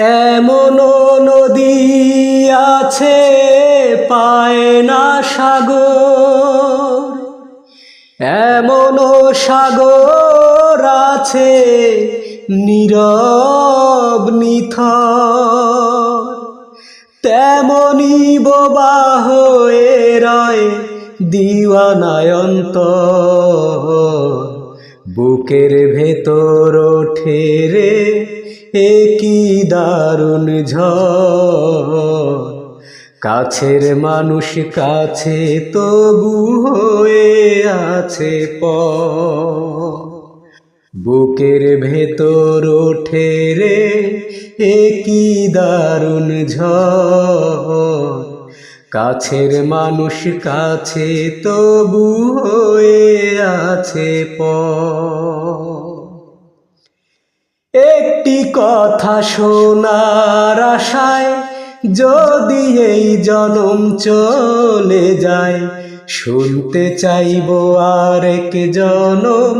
এমন নদী আছে, পায় না সাগর। এমন সাগর আছে, নীরব নিথর। তেমনি বোবা হয়ে রয় দিওয়ানায়ন্ত বুকের ভেতর ওঠে রে এ কি দারুণ ঝড়। কাছের মানুষ কাছে তবু হয়ে আছে প বুকের ভেতর ওঠে রে এ দারুণ ঝড়। কাছের মানুষ কাছে তবু হয়ে আছে প একটি কথা শোনার আশায় যদি এই জনম চলে যায়, শুনতে চাইব আর এক জনম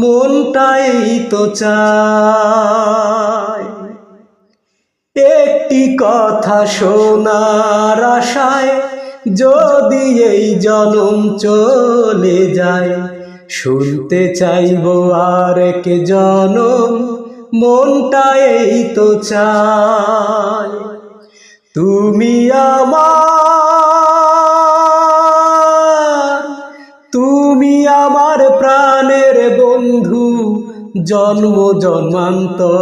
মনটাই তো চায়। একটি কথা শোনার আশায় যদি এই জনম চলে যায়, শুনতে চাইব আর এক জনম মনটা এই তো চায় তুমি আমার তুমি আমার প্রাণের বন্ধু, জন্ম জন্মান্তর।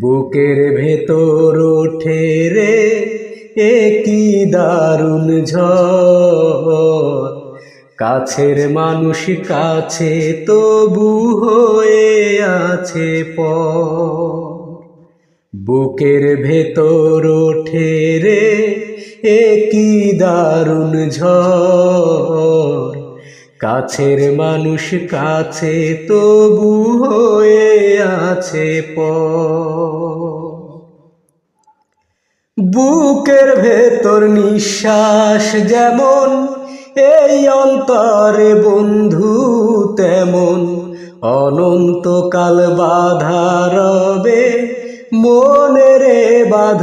বুকের ভেতর ওঠে রে, এ কি দারুণ ঝড়। কাছের মানুষ কাছে তবু হয়ে আছে প বুকের ভেতর ওঠে রে দারুণ ঝড়। কাছের মানুষ কাছে তবু হয়ে আছে প বুকের ভেতর নিঃশ্বাস যেমন এই অন্তরে বন্ধু তেমন। অনন্তকাল বাধা রবে মনেরে বাঁধ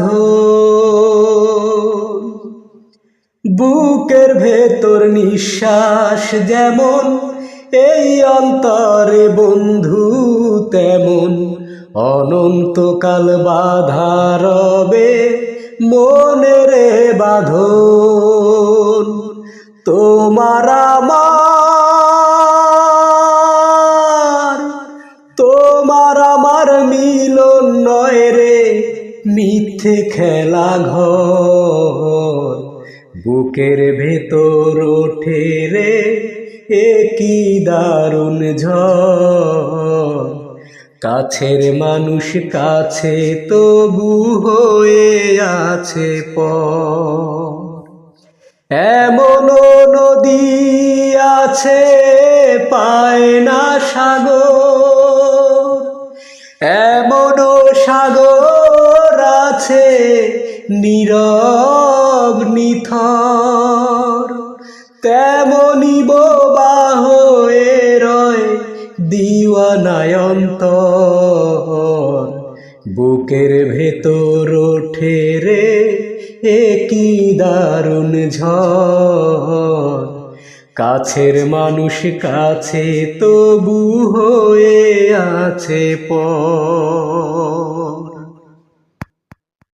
বুকের ভেতর নিঃশ্বাস যেমন, এই অন্তরে বন্ধু তেমন। অনন্তকাল বাধা রবে মনেরে বাঁধন। তোমার আমার তোমার আমার মিলন নয় রে, মিথ্যে খেলা ঘর। বুকের ভেতর ওঠে রে, এ কি দারুণ ঝড়। কাছের মানুষ কাছে তবু হয়ে আছে প এমন নদী আছে, পায় না সাগর। এমন সাগর আছে, নীরব নিথর। তেমনি বোবা হয়ে রয় দিওয়ানায়ন্তর বুকের ভেতর ওঠে রে এ কি দারুণ ঝড়। কাছের মানুষ কাছে তবু হয়ে আছে প